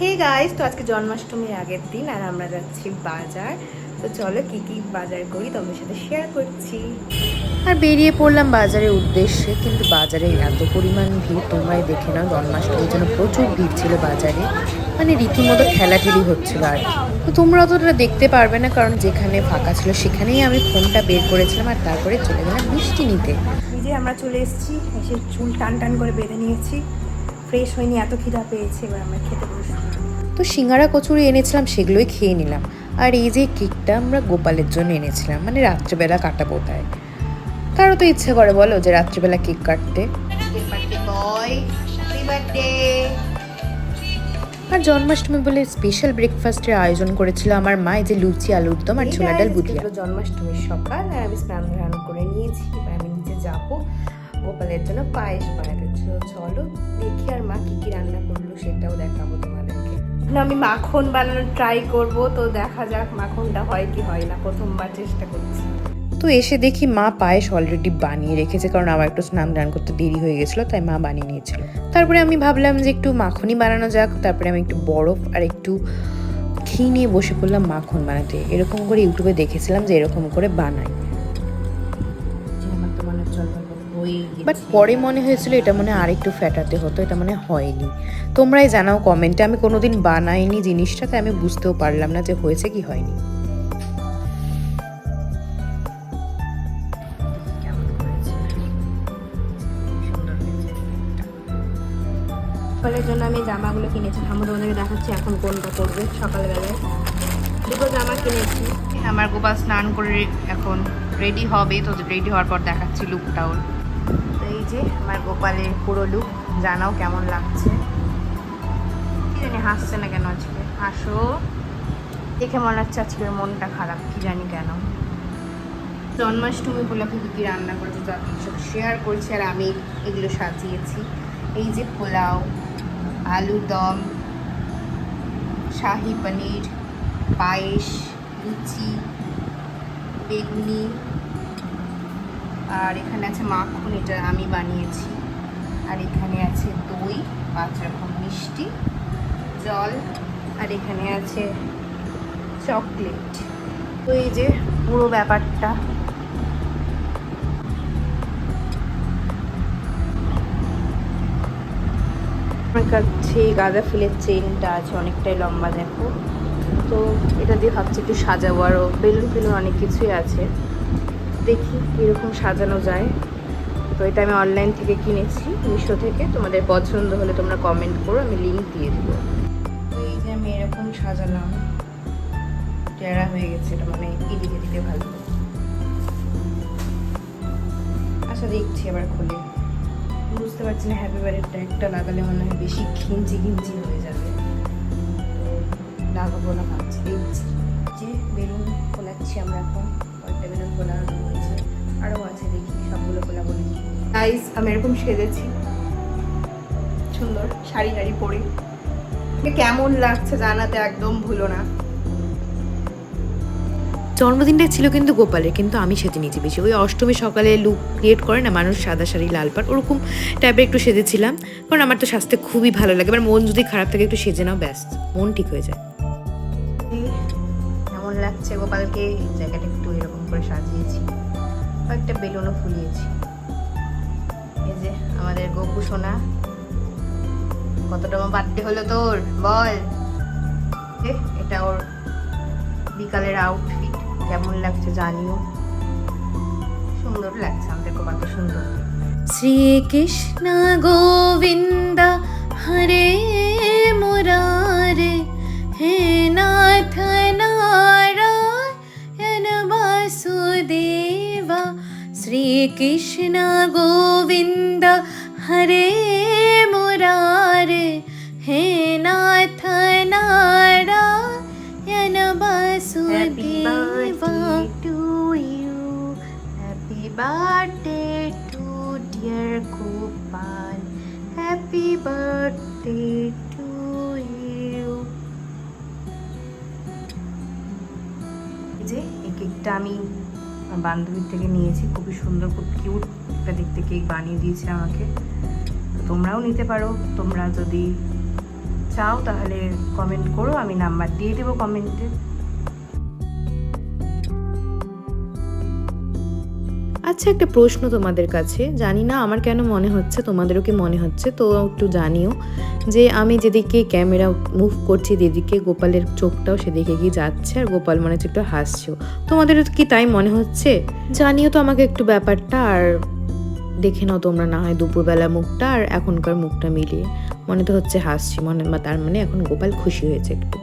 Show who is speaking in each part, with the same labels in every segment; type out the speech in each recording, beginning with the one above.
Speaker 1: Hey guys তো আজকে জন্মাষ্টমীর আগের দিন আর আমরা যাচ্ছি বাজার। তো চলো কি কি বাজার করি তোমাদের সাথে শেয়ার করছি।
Speaker 2: আর বেরিয়ে পড়লাম বাজারের উদ্দেশ্যে কিন্তু বাজারে এত পরিমাণ ভিড় তোমরাই দেখে নাও জন্মাষ্টমীর জন্য প্রচুর ভিড় ছিল বাজারে। মানে রীতিমতো ঠেলাঠেলি হচ্ছিল আর। তো তোমরা অতটা দেখতে পারবে না কারণ যেখানে ফাঁকা ছিল সেখানেই আমি ফোনটা বের করেছিলাম আর তারপরে চলে গেলাম মিষ্টি নিতে।
Speaker 1: যে আমরা চলে এসেছি এসে চুল টান টান করে বেঁধে নিয়েছি। ফ্রেশ হয়নি এত খিদা পেয়েছে এবার আমরা খেতে বসবো
Speaker 2: তো সিঙ্গারা কচুরি এনেছিলাম সেগুলোই খেয়ে নিলাম। আর এই যে কেকটা আমরা গোপালের জন্য এনেছিলাম মানে রাত্রেবেলা কাটাবো তাই। কারও তো ইচ্ছে করে বলো যে রাত্রিবেলা কেক কাটতে। আর জন্মাষ্টমী বলে স্পেশাল ব্রেকফাস্টের আয়োজন করেছিল আমার মা যে লুচি আলুর দম আর ছোলা ডাল বুটিয়া
Speaker 1: জন্মাষ্টমীর সকাল আর আমি স্নান ধান করে নিয়েছি এবার আমি নিচে যাব। গোপালের জন্য পায়েস বানাতে। চলো দেখি আর মা কি কি রান্না করল, সেটাও দেখাবো তোমাদেরকে। আমি মাখন বানানোর ট্রাই করব, তো দেখা যাক মাখনটা হয় কি হয় না। প্রথমবার চেষ্টা করছি।
Speaker 2: তো এসে দেখি মা পায়েস অলরেডি বানিয়ে রেখেছে, কারণ আমার একটু স্নান দান করতে দেরি হয়ে গেছিল, তাই মা বানিয়ে নিয়েছিল। তারপরে আমি ভাবলাম যে একটু মাখনই বানানো যাক, তারপরে আমি একটু বরফ আর একটু ঘি নিয়ে বসে পড়লাম মাখন বানাতে। এরকম করে ইউটিউবে দেখেছিলাম যে এরকম করে বানাই বাট পরে মনে হয়েছিল এটা মনে হয় আরেকটু ফ্যাটাতে হতো এটা মনে হয়নি। তোমরাই জানাও কমেন্টে আমি কোনোদিন বানাইনি জিনিসটা তাই আমি বুঝতেও পারলাম না যে হয়েছে কি হয়নি।
Speaker 1: সকালের জন্য আমি জামাগুলো কিনেছি আমি তোমাদেরকে দেখাচ্ছি এখন কোনটা করবে সকালবেলায়। দুটো জামা কিনেছি। আমার গোপাল স্নান করে এখন রেডি হবে তো রেডি হওয়ার পর দেখাচ্ছি লুকটা ওর তো এই যে আমার গোপালের পুরো লুক জানাও কেমন লাগছে? কি জানি হাসছে না কেন আজকে? হাসো। দেখে মনে হচ্ছে আজকের মনটা খারাপ, কি জানি কেন। জন্মাষ্টমী উপলক্ষে কী কী রান্না করেছি তো সাথে শেয়ার করছি আর আমি এগুলো সাজিয়েছি। এই যে পোলাও আলু দম, শাহি পনির, পায়েস, লুচি, বেগুনি আর এখানে আছে মাখন এটা আমি বানিয়েছি। আর এখানে আছে দই, পাঁচ রকম মিষ্টি, জল, আর এখানে আছে চকলেট। তো এই যে পুরো ব্যাপারটা। আমার কাছে গাঁদা ফুলের চেনটা আছে, অনেকটাই লম্বা, দেখো। তো এটা দিয়ে ভাবছি একটু সাজাবো আরও বেলুন ফেলুন অনেক কিছুই আছে। দেখি কীরকম সাজানো যায়। তো এটা আমি অনলাইন থেকে কিনেছি, মিশো থেকে। তোমাদের পছন্দ হলে তোমরা কমেন্ট করো, আমি লিঙ্ক দিয়ে দেবো। তো এই যে আমি এরকম সাজালাম, টেরা হয়ে গেছে, এটা মানে এদিকে দিতে ভালো। আচ্ছা দেখছি আবার খুলে। বুঝতে পারছি না হ্যাপি বার্থডে একটা লাগালে মনে হয় বেশি ঘিঞ্জি ঘিঞ্জি হয়ে যাবে। লাগাবো না ভাবছি, দেখছি। যে বেলুন খোলাচ্ছি আমরা এখন, কয়েকটা বেলুন খোলা গাইস আমি এরকম সেজেছি। সুন্দর শাড়ি টাড়ি পরে। কেমন লাগছে জানাতে একদম ভুলো না।
Speaker 2: জন্মদিনটা ছিল কিন্তু গোপালের কিন্তু আমি সেজে নিয়েছি বেশি। ওই অষ্টমী সকালে লুক ক্রিয়েট করে না মানুষ সাদা শাড়ি লাল পাট ওরকম টাইপের একটু সেজেছিলাম। কারণ আমার তো স্বাস্থ্য খুবই ভালো লাগে। এবার মন যদি খারাপ থাকে একটু সেজে নাও ব্যাস মন ঠিক হয়ে যায়।
Speaker 1: কেমন লাগছে গোপালকে? জায়গাটা একটু এরকম করে সাজিয়েছি। কয়েকটা বেলুনও ফুলিয়েছি। আমাদের গোপু সোনা। কতটা বার্থডে হলো তোর? বল। এটা ওর বিকালের আউটফিট কেমন লাগছে জানিও। সুন্দর লাগছে আমাদের গোপাল তো সুন্দর।
Speaker 2: শ্রীকৃষ্ণ গোবিন্দ, হরে মুরারে হে শ্রীকৃষ্ণ গোবিন্দ হরে মুরারে হে Nath Narayan
Speaker 1: Happy
Speaker 2: Vasudeva
Speaker 1: birthday to you. Happy birthday to dear Gopal. Happy birthday to you. এই যে এই কেকটা আমি বান্ধবীর থেকে নিয়েছি, খুবই সুন্দর, খুব কিউট একটা দেখতে কেক বানিয়ে দিয়েছে আমাকে। তোমরাও নিতে পারো, তোমরা যদি চাও তাহলে কমেন্ট করো, আমি নাম্বার দিয়ে দেবো কমেন্টে
Speaker 2: আচ্ছা একটা প্রশ্ন তোমাদের কাছে। জানি না আমার কেন মনে হচ্ছে, তোমাদেরও কি মনে হচ্ছে? তো একটু জানিও যে আমি যেদিকে ক্যামেরা মুভ করছি, যেদিকে গোপালের চোখটাও সেদিকে গিয়ে যাচ্ছে আর গোপাল মনে হচ্ছে একটু হাসছেও তোমাদের কি তাই মনে হচ্ছে? জানিও তো আমাকে একটু ব্যাপারটা আর দেখে নাও তোমরা, না হয় দুপুরবেলা মুখটা আর এখনকার মুখটা মিলিয়ে। মনে তো হচ্ছে হাসছি, মনে বা তার মানে এখন গোপাল খুশি হয়েছে একটু।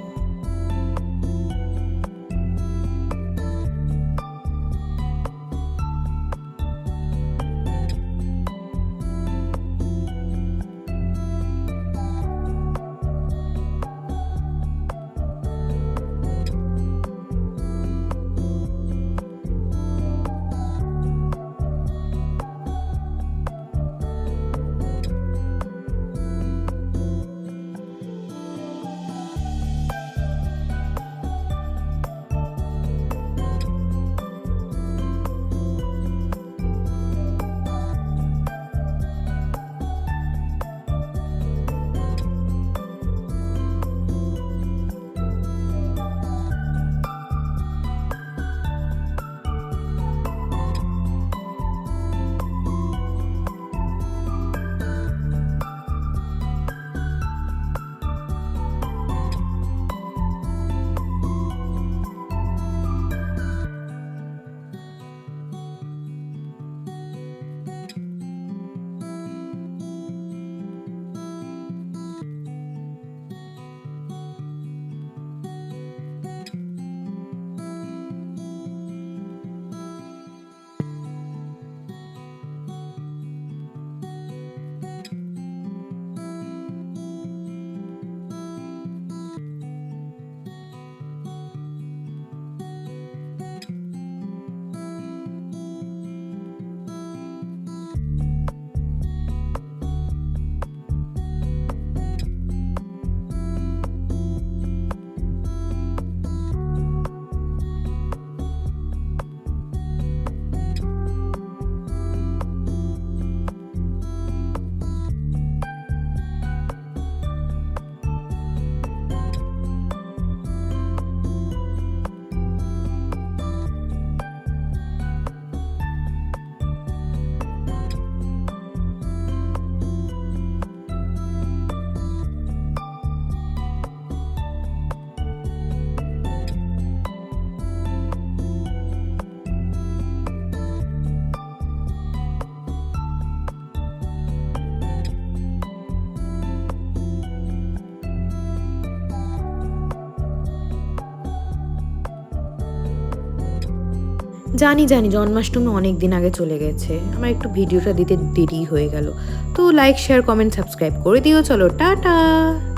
Speaker 2: জানি জানি, জন্মাষ্টমী অনেক দিন আগে চলে গেছে। আমার একটু ভিডিওটা দিতে দেরি হয়ে গেল। তো লাইক শেয়ার কমেন্ট সাবস্ক্রাইব করে দিও। চলো, টাটা!